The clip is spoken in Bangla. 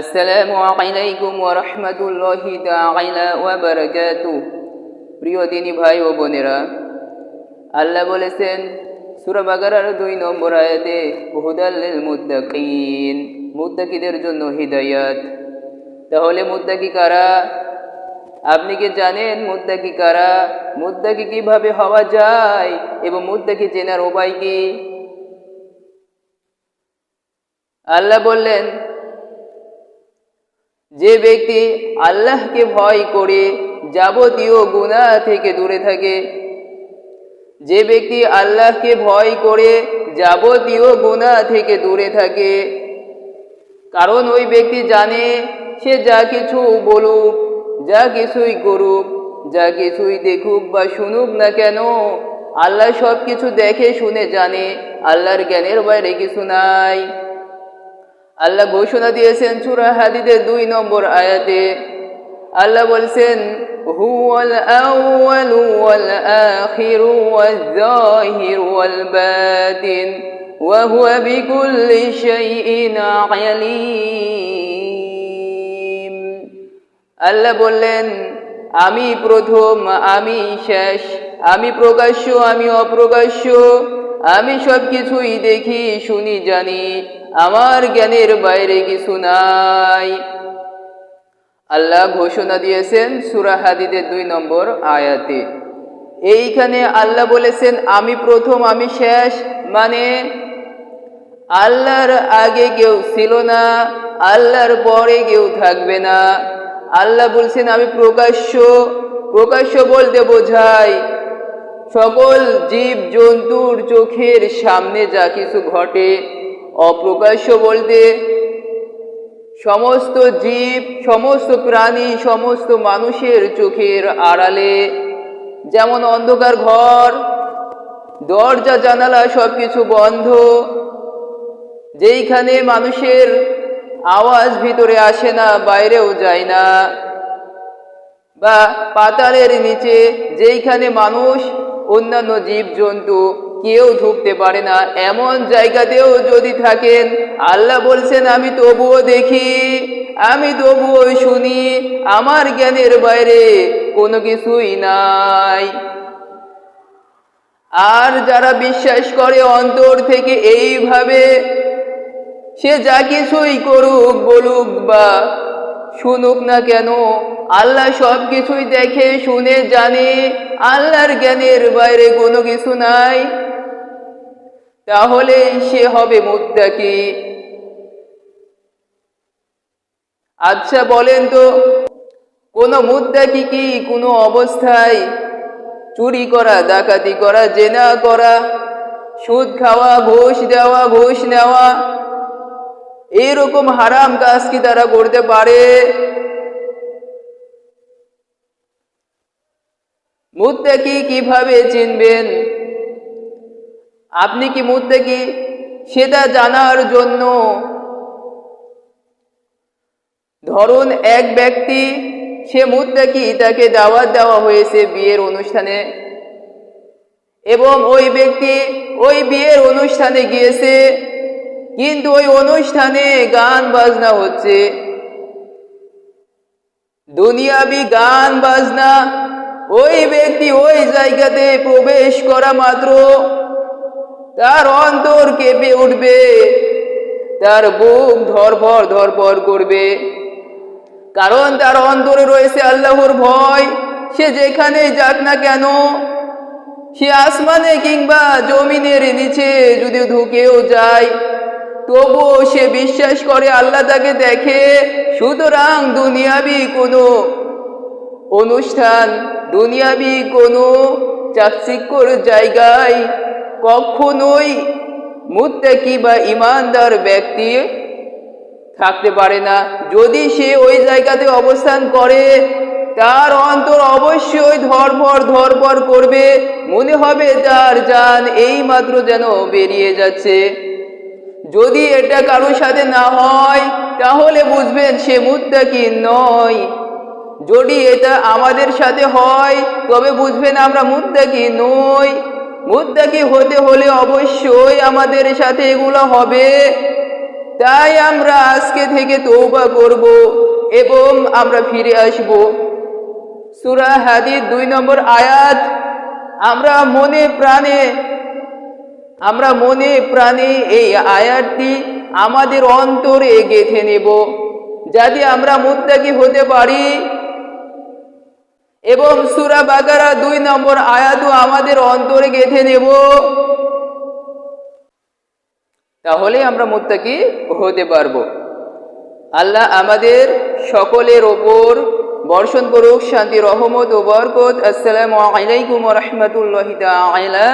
আসসালামু আলাইকুম ওয়া রাহমাতুল্লাহি তাআলা ওয়া বারাকাতুহু। প্রিয় দিনী ভাই ও বোনেরা, আল্লাহ বলেছেন, সূরা বাকারার দুই নম্বর আয়াতে, হুদাল লিল মুত্তাকিন, মুত্তাকিদের জন্য হিদায়াত। তাহলে মুত্তাকি কারা? আপনি কি জানেন মুত্তাকি কারা? মুত্তাকি কীভাবে হওয়া যায় এবং মুত্তাকি চেনার উপায় কি? আল্লাহ বললেন যে ব্যক্তি আল্লাহকে ভয় করে যাবতীয় গুনাহ থেকে দূরে থাকে, যে ব্যক্তি আল্লাহকে ভয় করে যাবতীয় গুনাহ থেকে দূরে থাকে, কারণ ওই ব্যক্তি জানে সে যা কিছু বলুক, যা কিছুই করুক, যা কিছুই দেখুক বা শুনুক না কেন, আল্লাহ সব কিছু দেখে শুনে জানে, আল্লাহর জ্ঞানের বাইরে কিছু নাই। আল্লাহ ঘোষণা দিয়েছেন সুরা হাদিদের দুই নম্বর আয়াতে। আল্লাহ বলছেন আল্লাহ বললেন, আমি প্রথম, আমি শেষ, আমি প্রকাশ্য, আমি অপ্রকাশ্য, আমি সব কিছুই দেখি, শুনি, জানি। আমার জ্ঞানের বাইরে কিছু নাই। আল্লাহ ঘোষণা দিয়েছেন সুরা হাদিদের দুই নম্বর আয়াতে। এইখানে আল্লাহ বলেছেন, আমি প্রথম, আমি শেষ। মানে আল্লাহর আগে কেউ ছিল না, আল্লাহর পরে কেউ থাকবে না। আল্লাহ বলছেন, আমি প্রকাশ্য প্রকাশ্য বলতে বোঝায় সকল জীব জন্তুর চোখের সামনে যা কিছু ঘটে অপ্রকাশ্য বলতে, সমস্ত জীব, সমস্ত প্রাণী, সমস্ত মানুষের চোখের আড়ালে, যেমন অন্ধকার ঘর, দরজা, জানালা সব কিছু বন্ধ, যেইখানে মানুষের আওয়াজ ভিতরে আসে না, বাইরেও যায় না, বা পাতালের নিচে, যেইখানে মানুষ অন্যান্য জীব জন্তু কেউ ঢুকতে পারে না। এমন জায়গাতেও যদি থাকেন, আল্লাহ বলছেন, আমি তবুও দেখি, আমি তবুও শুনি, আমার জ্ঞানের বাইরে কোনো কিছুই নাই। আর যারা বিশ্বাস করে অন্তর থেকে এইভাবে, সে যা কিছুই করুক, বলুক বা শুনুক না কেন, আল্লাহ সব কিছুই দেখে, শুনে, জানে, আল্লাহর জ্ঞানের বাইরে কোনো কিছু নাই। তাহলে সে হবে মুদ্দাকি আচ্ছা বলেন তো, কোনো মুদ্দাকি কি কোনো অবস্থায় চুরি করা, ডাকাতি করা, জেনা করা, সুদ খাওয়া, ঘোষ দেওয়া, ঘোষ নেওয়া এইরকম হারাম কাজ কি তারা করতে পারে? মুত্তাকি কীভাবে চিনবেন? আপনি কি মুত্তাকি? সেটা জানার জন্য ধরুন এক ব্যক্তি, সে মুত্তাকি তাকে দাওয়াত দেওয়া হয়েছে বিয়ের অনুষ্ঠানে এবং ওই ব্যক্তি ওই বিয়ের অনুষ্ঠানে গিয়েছে, কিন্তু ওই অনুষ্ঠানে গান বাজনা হচ্ছে। দুনিয়াবি গান বাজনা, ওই ব্যক্তি ওই জায়গাতে প্রবেশ করা মাত্র তার অন্তর কেঁপে উঠবে। তার বুক ধরপর ধরপর করবে। কারণ তার অন্তরে রয়েছে আল্লাহর ভয়। সে যেখানে যাক না কেন, সে আসমানে কিংবা জমিনের নিচে যদি ঢুকেও যায়, তবুও সে বিশ্বাস করে আল্লাহ তাকে দেখে। সুতরাং দুনিয়াবি কোনো অনুষ্ঠান, দুনিয়াবি কোনো চাকচিক্যর জায়গায় কখনোই মুত্তাকি বা ইমানদার ব্যক্তি থাকতে পারে না। যদি সে ওই জায়গাতে অবস্থান করে, তার অন্তর অবশ্যই ধরপর ধরপর করবে। মনে হবে তার যান এই মাত্র যেন বেরিয়ে যাচ্ছে। যদি এটা কারোর সাথে না হয়, তাহলে বুঝবেন সে মুত্তাকি নয়। যদি এটা আমাদের সাথে হয়, তবে বুঝবেন আমরা মুত্তাকি নই। মুত্তাকি হতে হলে অবশ্যই আমাদের সাথে এগুলো হবে। তাই আমরা আজকে থেকে তৌবা করব এবং আমরা ফিরে আসব। সুরা হাদিদ দুই নম্বর আয়াত, আমরা মনে প্রাণে, আমরা মনে প্রাণে এই আয়াতটি আমাদের অন্তরে গেঁথে নেব। যাতে আমরা মুত্তাকি হতে পারি এবং সুরা বাগারা দুই নম্বর আয়াতও আমাদের অন্তরে গেঁথে নেব। তাহলে আমরা মুত্তাকি হতে পারব। আল্লাহ আমাদের সকলের ওপর বর্ষণ করুক, শান্তি, রহমত ও বরকত। আসসালামু আলাইকুম রহমতুল্লাহ তাআলা